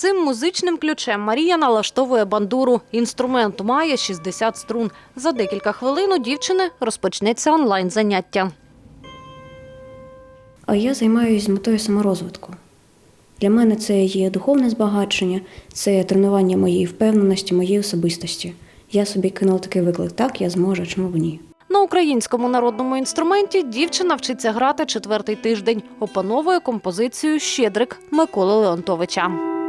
цим музичним ключем Марія налаштовує бандуру. Інструмент має 60 струн. За декілька хвилин у дівчини розпочнеться онлайн-заняття. А я займаюся з метою саморозвитку. Для мене це є духовне збагачення, це тренування моєї впевненості, моєї особистості. Я собі кинула такий виклик, так, я зможу, чому б ні. На українському народному інструменті дівчина вчиться грати четвертий тиждень. Опановує композицію Щедрик Миколи Леонтовича.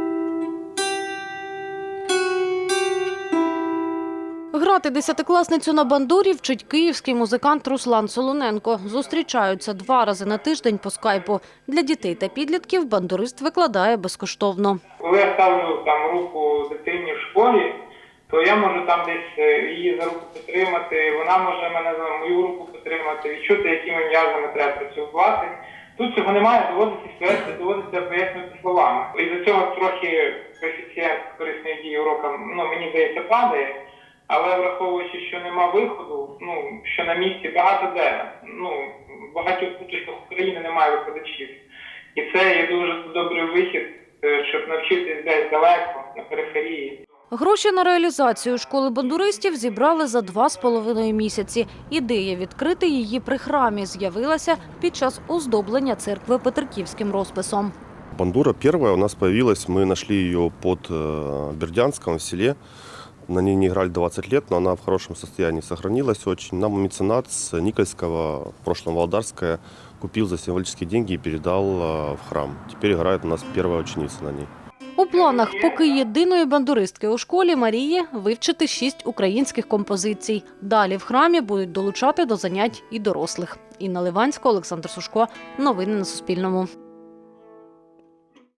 Грати десятикласницю на бандурі вчить київський музикант Руслан Солоненко. Зустрічаються два рази на тиждень по скайпу. Для дітей та підлітків бандурист викладає безкоштовно. Коли я ставлю там руку дитині в школі, то я можу там десь е, її за руку підтримати, вона може мене за мою руку підтримати, відчути, якими м'язами треба працювати. Тут цього немає, доводиться ствердити, доводиться пояснювати словами. І за цього трохи коефіцієнт корисної дії урокам, ну мені здається, падає. Але враховуючи, що нема виходу, ну що на місці багато де, ну в багатьох куточках України немає викладачів. І це є дуже добрий вихід, е, щоб навчитись десь далеко, на периферії. Гроші на реалізацію школи бандуристів зібрали за два з половиною місяці. Ідея відкрити її при храмі з'явилася під час оздоблення церкви Петриківським розписом. Бандура первая у нас появилась, мы нашли ее под э, Бердянском в селе. На ней не играли 20 лет, но она в хорошем состоянии сохранилась очень. Нам меценат с Никольского, в прошлом Володарская, купил за символические деньги и передал э, в храм. Теперь играет у нас первая ученица на ней. У планах поки єдиної бандуристки у школі Марії вивчити шість українських композицій. Далі в храмі будуть долучати до занять і дорослих. Інна Ливанська, Олександр Сушко. Новини на Суспільному.